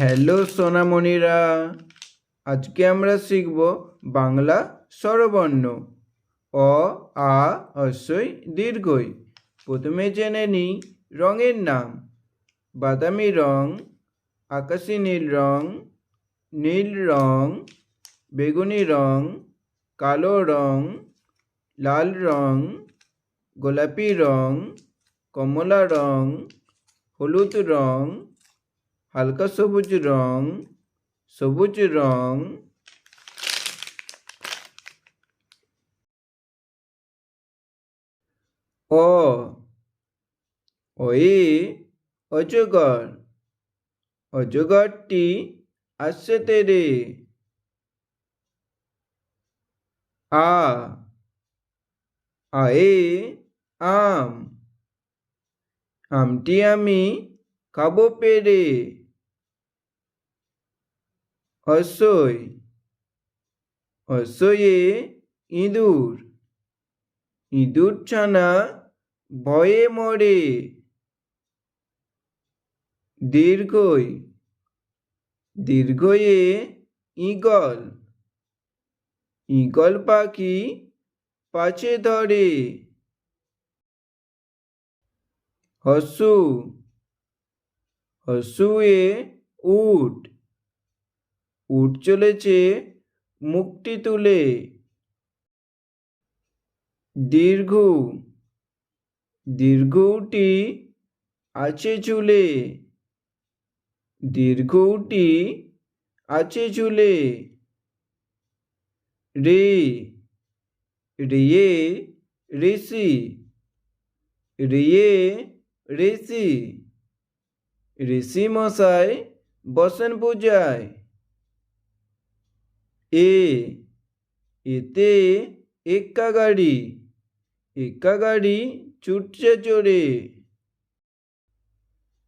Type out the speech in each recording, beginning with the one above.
Hello সোনামণিরা। আজকে আমরা শিখব বাংলা স্বরবর্ণ। অ, আ হস্যই দীর্ঘই। প্রথমে জেনে নিই রঙের নাম। বাদামি রং, আকাশি নীল রং নীল রং, বেগুনি রং, কালো রং, লাল রং, গোলাপি রং, কমলা রং, হলুদ রং হালকা সবুজ রং সবুজ রং। অ ওই অজগর। অজগরটি আসছে তেরে। আ, আয়ে, আম। আমটি আমি খাব পেরে। হসই হসয়ে ইঁদুর ইঁদুর ছানা ভয়ে মরে, দীর্ঘই দীর্ঘয়ে ঈগল ঈগল পাখি পাছে ধরে। হসু, হসুয়ে উট উট চলেছে মুখটি তুলে। দীর্ঘ, দীর্ঘটি আছে ঝুলে। দীর্ঘটি আছে ঝুলে। রে, রিয়ে ঋষি রিয়ে ঋষি। ঋষি মশাই বসেন পূজায়। এ, এতে এক্কা গাড়ি এক্কা গাড়ি ছুটছে চড়ে।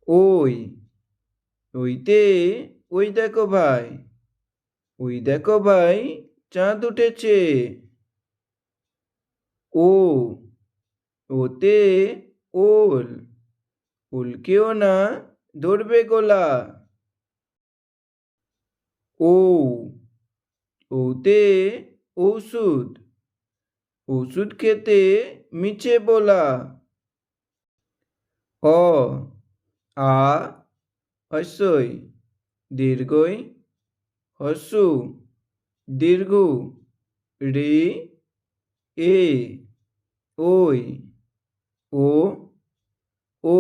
ওই, ওইতে, ওই দেখো ভাই, ওই দেখো ভাই চাঁদ উঠেছে। ও, ওতে ওল উল্কেও না ধরবে গোলা। ও ওতে ঔষধ। ওষুধ খেতে মিছে বলা। অ আ, হস্যই, দীর্ঘই, হস্যু, দীর্ঘ, রে, এ ওই ও ও